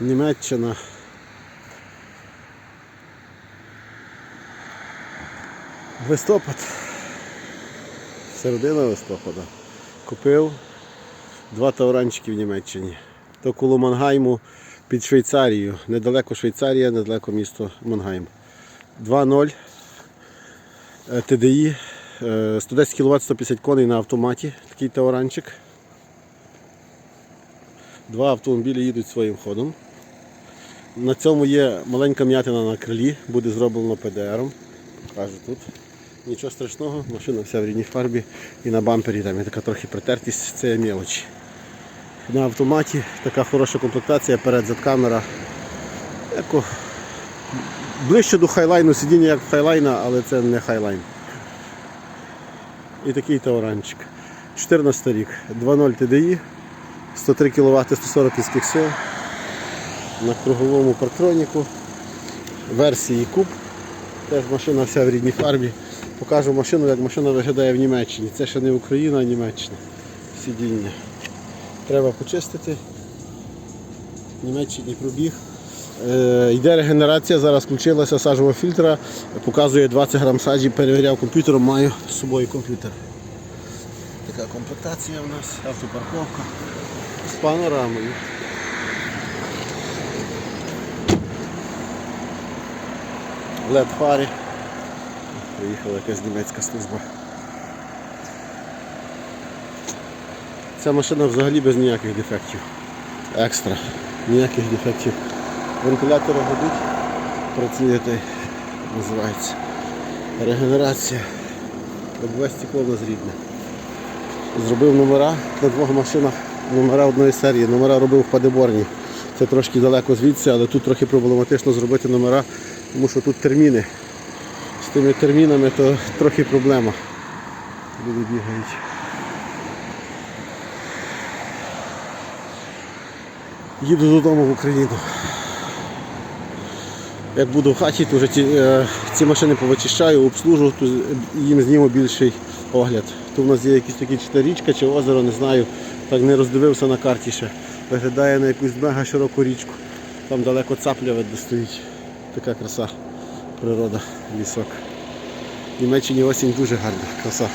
Німеччина. Листопад. Середина листопада. Купив два тауранчики в Німеччині. То коло Мангайму під Швейцарією. Недалеко Швейцарія, недалеко місто Мангайм. 2.0 е, е, 110 кВт 150 коней на автоматі. Такий тауранчик. Два автомобілі їдуть своїм ходом. На цьому є маленька м'ятина на крилі, буде зроблено ПДРом. Покажу тут. Нічого страшного, машина вся в рідній фарбі і на бампері там є така трохи притертість, це є мелочі. На автоматі така хороша комплектація, перед камера. Яко... Ближче до хайлайну, сидіння як хайлайна, але це не хайлайн. І такий тауранчик. 14 рік, 2.0 TDI, 103 кВт 140 кінських сил на круговому парктроніку. Версії куб. Теж машина вся в рідній фарбі. Покажу машину, як машина виглядає в Німеччині. Це ще не Україна, а Німеччина. Сидіння. Треба почистити. В Німеччині пробіг. Е, йде регенерація, зараз включилася сажова фільтра, показує 20 грам саджі, перевіряв комп'ютером, маю з собою комп'ютер. Така комплектація у нас, автопарковка з панорамою. Led фари. Приїхала якась німецька служба. Ця машина взагалі без ніяких дефектів. Екстра. Ніяких дефектів. Вентилятори гудуть, працює той, називається. Регенерація. Лобове стекло в нас. Зробив номера на двох машинах, номера одної серії. Номера робив в Падеборні. Це трошки далеко звідси, але тут трохи проблематично зробити номера, тому що тут терміни. З тими термінами то трохи проблема. Люди бігають. Їду додому в Україну. Як буду в хаті, то вже ці, е, ці машини повичищаю, обслужу, то їм зніму більший огляд. Тут у нас є якісь такі чи річка чи озеро, не знаю. Так не роздивився на карті ще. Виглядає на якусь мега широку річку. Там далеко цапля видно стоїть. Така краса, природа, лісок. В Німеччині осінь дуже гарна, краса.